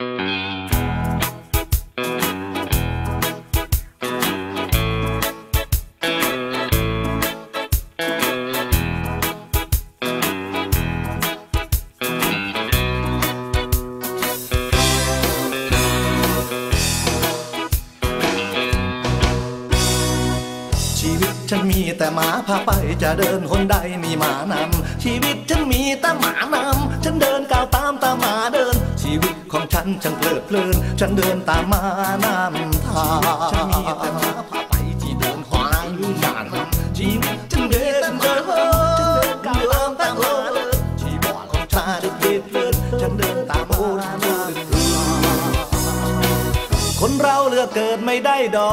ชีวิตฉันมีแต่หมาพาไปจะเดินหนใดมีหมานำชีวิตฉันมีแต่หมานำฉันเดินก้าวตามตามหมาเดิน ชีวิตของฉันช่างเพลิดเพลิน ฉันเดินตามหมานำทางฉันมีแต่หมาพาไปที่เดินควายหมานำชีวิตฉันเดินเดินฉันเดินก้าวตามตามหมาเดินชีวิตของฉันได้เพลิดเพลินฉันเดินตามหมาเดินคนเราเลือกเกิดไม่ได้ดอ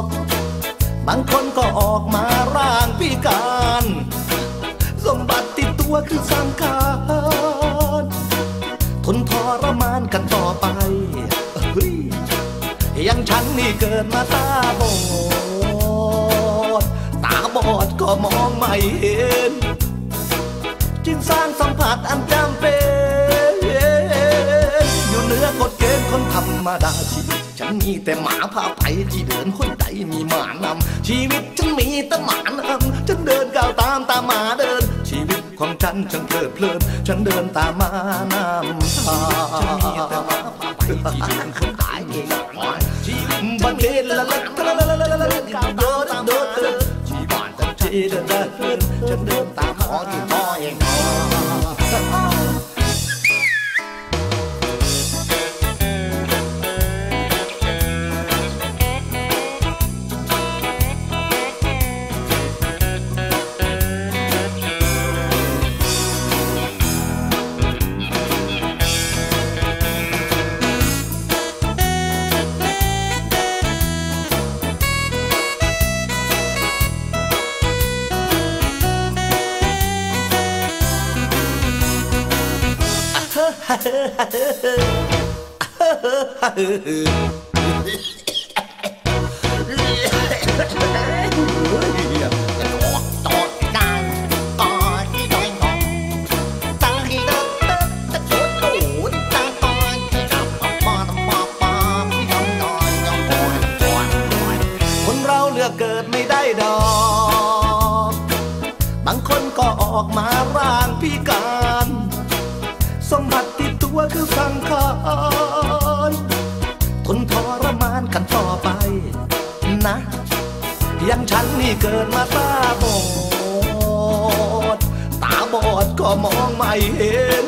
กบางคนก็ออกมาร่างพิการ นทรมานกันต่อไปยอยังฉันนี่เกิดมาตาบอด ตาบอดก็มองไม่เห็น จึงสร้างสัมผัสอันจำเป็น อยู่เหนือกฎเกณฑ์คนธรรมดาชีวิตฉันมีแต่หมาพาไปที่เดินคนใดมีหมานำชีวิตฉันมีแต่หมานำฉันเดินก้าวตามตามหมาเดิน ชีวิตของฉันช่างเพลิดเพลิน ฉันเดินตามมาน้ำตาบันเดลละละละละละละละกาวโดดโดดชีบานตันชีเดินเดินฉันเดิน เราเลือกเกิดไม่ได้ดอก บางคนก็ออกมาร่างพิกา นะอยังฉันนี่เกิดมาตาบอด ตาบอดก็มองไม่เห็น